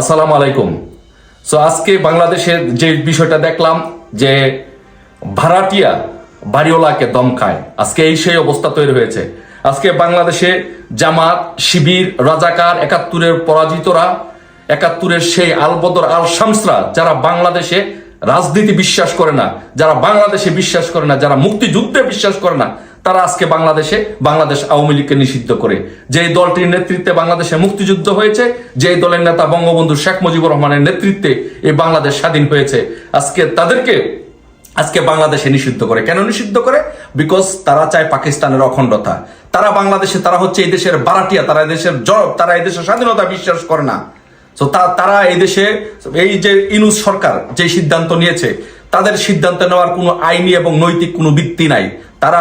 আসসালামু আলাইকুম। সো আজকে বাংলাদেশের যে বিষয়টা দেখলাম যে ভাড়াটিয়া বাড়িওয়ালাকে দম খায়। আজকে এই সেই অবস্থা তৈরি হয়েছে। আজকে বাংলাদেশে জামাত, শিবির, রাজাকার, একাত্তরের পরাজিতরা, একাত্তরের সেই আলবদর আল শামসরা যারা বাংলাদেশে রাজনীতি বিশ্বাস করে না, যারা বাংলাদেশে বিশ্বাস করে না, যারা মুক্তিযুদ্ধে বিশ্বাস করে না তারা আজকে বাংলাদেশে, বাংলাদেশ আওয়ামী লীগকে নিষিদ্ধ করে। যে দলটির নেতৃত্বে বাংলাদেশে মুক্তিযুদ্ধ হয়েছে যে দলের নেতা বঙ্গবন্ধু শেখ মুজিবুর রহমানের নেতৃত্বে এই বাংলাদেশ স্বাধীন হয়েছে, আজকে তাদেরকে, আজকে বাংলাদেশে নিষিদ্ধ করে। কেন নিষিদ্ধ করে? বিকজ তারা চায় পাকিস্তানের অখণ্ডতা। তারা বাংলাদেশে, তারা হচ্ছে এই দেশের বারাটিয়া তারা দেশের জড় তারা এই দেশের স্বাধীনতা বিশ্বাস করে না। তো, তারা এই দেশে, এই যে ইনুস সরকার যে সিদ্ধান্ত নিয়েছে, তাদের সিদ্ধান্ত নেওয়ার কোনো আইনি এবং নৈতিক কোনো ভিত্তি নাই। তারা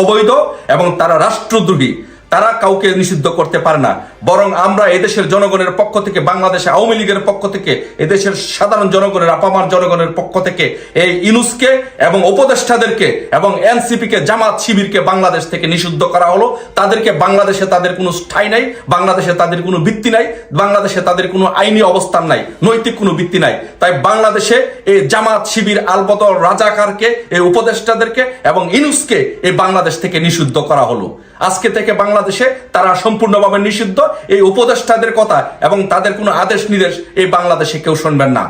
অবৈধ এবং তারা রাষ্ট্রদ্রোহী। তারা কাউকে নিষিদ্ধ করতে পারে না। বরং আমরা এদেশের জনগণের পক্ষ থেকে, বাংলাদেশ আওয়ামী লীগের পক্ষ থেকে, এদেশের সাধারণ জনগণের, আপামার জনগণের পক্ষ থেকে এই ইনুসকে এবং উপদেষ্টাদেরকে এবং এনসিপি কে জামাত শিবিরকে বাংলাদেশ থেকে নিষিদ্ধ করা হলো। তাদেরকে বাংলাদেশে তাদের কোনো স্থায়ী নাই, বাংলাদেশে তাদের কোনো ভিত্তি নাই, বাংলাদেশে তাদের কোনো আইনি অবস্থান নাই, নৈতিক কোনো ভিত্তি নাই। তাই বাংলাদেশে এই জামাত শিবির আলবদর রাজাকারকে, এই উপদেষ্টাদেরকে এবং ইনুসকে এই বাংলাদেশ থেকে নিষিদ্ধ করা হলো। আজকে থেকে বাংলাদেশে তারা সম্পূর্ণভাবে নিষিদ্ধ। এই উপদেষ্টাদের কথা এবং তাদের কোনো আদেশ নির্দেশ এই বাংলাদেশে কেউ শুনবেন না।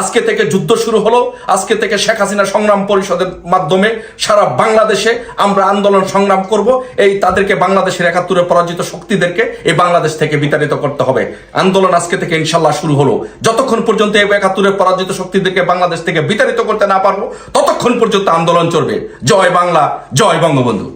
আজকে থেকে যুদ্ধ শুরু হলো। আজকে থেকে শেখ হাসিনা সংগ্রাম পরিষদের মাধ্যমে সারা বাংলাদেশে আমরা আন্দোলন সংগ্রাম করব। এই তাদেরকে বাংলাদেশের একাত্তরে পরাজিত শক্তিদেরকে এই বাংলাদেশ থেকে বিতাড়িত করতে হবে। আন্দোলন আজকে থেকে ইনশাল্লাহ শুরু হলো। যতক্ষণ পর্যন্ত এই একাত্তরের পরাজিত শক্তিদেরকে বাংলাদেশ থেকে বিতাড়িত করতে না পারব, ততক্ষণ পর্যন্ত আন্দোলন চলবে। জয় বাংলা, জয় বঙ্গবন্ধু।